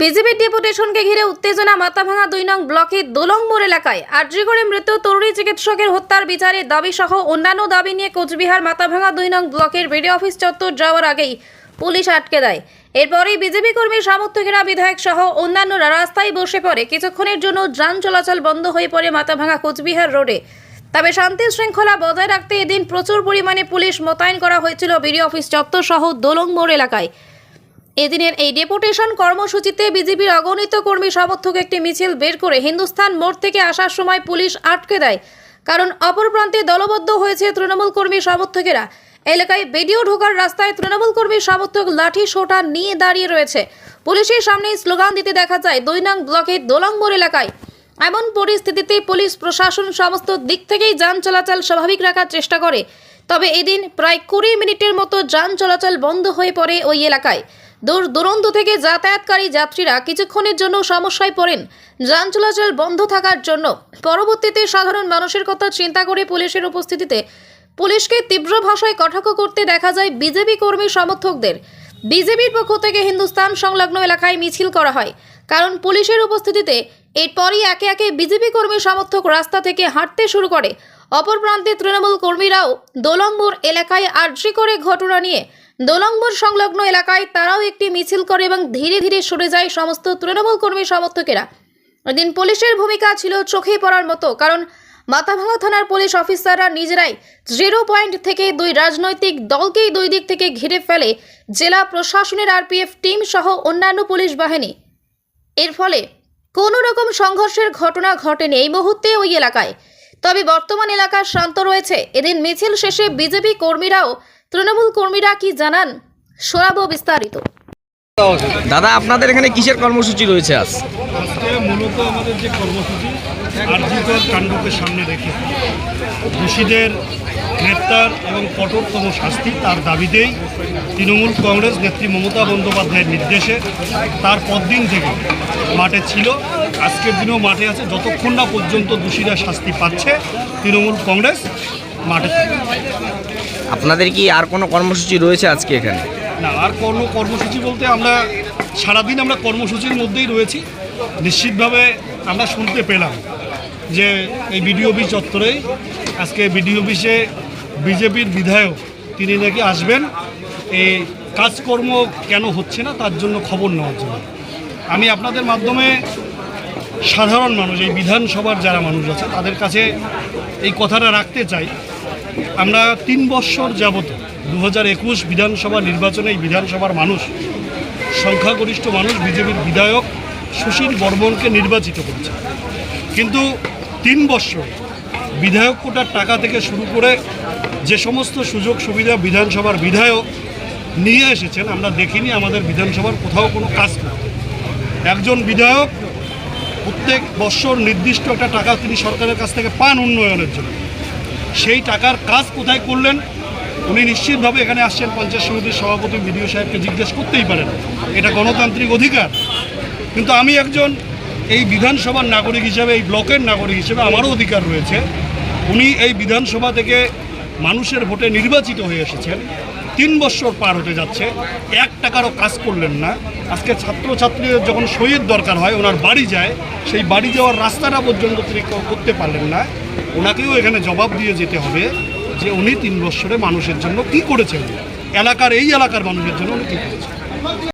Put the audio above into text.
বিজেপির ডেপুটেশনকে ঘিরে উত্তেজনা মাথাভাঙা দুই নং ব্লকের দোলংমোড় এলাকায়। আর্যিগড়ে মৃত তরুণী চিকিৎসকের হত্যার বিচারে দাবি সহ অন্যান্য দাবি নিয়ে কোচবিহার মাথাভাঙা দুই নং ব্লকের বিডি অফিস চত্বর যাওয়ার আগেই পুলিশ আটকে দেয়। এরপরেই বিজেপি কর্মী সমর্থকেরা বিধায়ক সহ অন্যান্যরা রাস্তায় বসে পড়ে। কিছুক্ষণের জন্য যান চলাচল বন্ধ হয়ে পড়ে মাথাভাঙা কোচবিহার রোডে। তবে শান্তি শৃঙ্খলা বজায় রাখতে এদিন প্রচুর পরিমাণে পুলিশ মোতায়েন করা হয়েছিল বিডি অফিস চত্বর সহ দোলংমোড় এলাকায়। এদিনের এই ডেপুটেশন কর্মসূচিতে বিজেপির অগণিত কর্মী সমর্থক একটি মিছিল বের করে হিন্দুস্থান মোড় থেকে আসার সময় পুলিশ আটকে দেয়। কারণ অপর প্রান্তে দলবদ্ধ হয়েছে তৃণমূল কর্মী সমর্থকেরা এলাকায় বেডিও ঢোকার রাস্তায় তৃণমূল কর্মী সমর্থক লাঠি সোটা নিয়ে দাঁড়িয়ে রয়েছে। পুলিশের সামনে স্লোগান দিতে দেখা যায় দুই নং ব্লকের দোলংমোড় এলাকায়। এমন পরিস্থিতিতে পুলিশ প্রশাসন সমস্ত দিক থেকেই যান চলাচল স্বাভাবিক রাখার চেষ্টা করে। তবে এদিন প্রায় কুড়ি মিনিটের মতো যান চলাচল বন্ধ হয়ে পড়ে ওই এলাকায়। দূর দূরান্ত থেকে যাতায়াতকারী যাত্রীরা কিছুক্ষণের জন্য সমস্যায় পড়েন। যান চলাচল বন্ধ থাকার জন্য। পরবর্তীতে সাধারণ মানুষের কথা চিন্তা করে পুলিশের উপস্থিতিতে পুলিশকে তীব্র ভাষায় কটাক্ষ করতে দেখা যায় বিজেপি কর্মী সমর্থকদের। বিজেপির পক্ষ থেকে হিন্দুস্তান সংলগ্ন এলাকায় মিছিল করা হয়। কারণ পুলিশের উপস্থিতিতে এরপরই একে একে বিজেপি কর্মী সমর্থক রাস্তা থেকে হাঁটতে শুরু করে। অপর প্রান্তে তৃণমূল কর্মীরাও দোলংমোড় এলাকায় আর্জি করে ঘটনা নিয়ে। দোলংমোড় সংলগ্ন এলাকায় তারাও একটি মিছিল করে এবং ধীরে ধীরে সরে যায় সমস্ত তৃণমূল কর্মী সমর্থকেরা। এদিন পুলিশের ভূমিকা ছিল চোখে পড়ার মতো, কারণ মাথাভাঙা থানার পুলিশ অফিসাররা নিজেরাই জিরো পয়েন্ট থেকে দুই রাজনৈতিক দলকেই দুই দিক থেকে ঘিরে ফেলে জেলা প্রশাসনের আরপিএফ টিম সহ অন্যান্য পুলিশ বাহিনী। এর ফলে কোনো রকম সংঘর্ষের ঘটনা ঘটেনি এই মুহূর্তে ওই এলাকায়। তবে বর্তমান এলাকা শান্ত রয়েছে। এদিন মিছিল শেষে বিজেপি কর্মীরাও তৃণমূল কর্মীরা কি জানান শোনাবো বিস্তারিত। দাদা আপনাদের এখানে কিসের কর্মসূচি রয়েছে আজ? আজকে মূলত আমাদের যে কর্মসূচি আর্জিকর কাণ্ডকে সামনে রেখে দোষীদের গ্রেপ্তার এবং কঠোরতম শাস্তি তার দাবিতেই তৃণমূল কংগ্রেস নেত্রী মমতা বন্দ্যোপাধ্যায়ের নির্দেশে তার পরদিন থেকে মাঠে ছিল। আজকের দিনেও মাঠে আছে। যতক্ষণ না পর্যন্ত দোষীরা শাস্তি পাচ্ছে তৃণমূল কংগ্রেস মাঠে। আপনাদের কি আর কোনো কর্মসূচি রয়েছে আজকে এখানে? না আর কোনো কর্মসূচি বলতে আমরা সারাদিন আমরা কর্মসূচির মধ্যেই রয়েছি। নিশ্চিতভাবে আমরা শুনতে পেলাম। যে এই বিডিও অফিস চত্বরেই আজকে বিডিও অফিসে বিজেপির বিধায়ক তিনি নাকি আসবেন। এই কাজকর্ম কেন হচ্ছে না তার জন্য খবর নেওয়ার জন্য। আমি আপনাদের মাধ্যমে সাধারণ মানুষ, এই বিধানসভার যারা মানুষ আছে, তাদের কাছে এই কথাটা রাখতে চাই। আমরা তিন বৎসর যাবত দু হাজার একুশ বিধানসভা নির্বাচনে এই বিধানসভার মানুষ, সংখ্যাগরিষ্ঠ মানুষ, বিজেপির বিধায়ক সুশীল বর্মনকে নির্বাচিত করেছে। কিন্তু তিন বৎসর বিধায়ক কোটার টাকা থেকে শুরু করে যে সমস্ত সুযোগ সুবিধা বিধানসভার বিধায়ক নিয়ে এসেছেন, আমরা দেখিনি, আমাদের বিধানসভার কোথাও কোনো কাজ করতে একজন বিধায়ক প্রত্যেক বৎসর নির্দিষ্ট একটা টাকা তিনি সরকারের কাছ থেকে পান উন্নয়নের জন্য। সেই টাকার কাজ কোথায় করলেন, উনি নিশ্চিতভাবে এখানে আসছেন, পঞ্চায়েত সমিতির সভাপতি বিডিও সাহেবকে জিজ্ঞেস করতেই পারেন। এটা গণতান্ত্রিক অধিকার। কিন্তু আমি একজন এই বিধানসভার নাগরিক হিসেবে, এই ব্লকের নাগরিক হিসেবে আমারও অধিকার রয়েছে। উনি এই বিধানসভা থেকে মানুষের ভোটে নির্বাচিত হয়ে এসেছেন। তিন বছর পার হতে যাচ্ছে। এক টাকারও কাজ করলেন না। আজকে ছাত্রছাত্রীদের যখন সইয়ের দরকার হয়, ওনার বাড়ি যায়, সেই বাড়ি যাওয়ার রাস্তাটা পর্যন্ত তিনি করতে পারলেন না। ওনাকেও এখানে জবাব দিয়ে যেতে হবে যে উনি তিন বছরে মানুষের জন্য কি করেছেন। এলাকার, এই এলাকার মানুষের জন্য উনি কী করেছেন।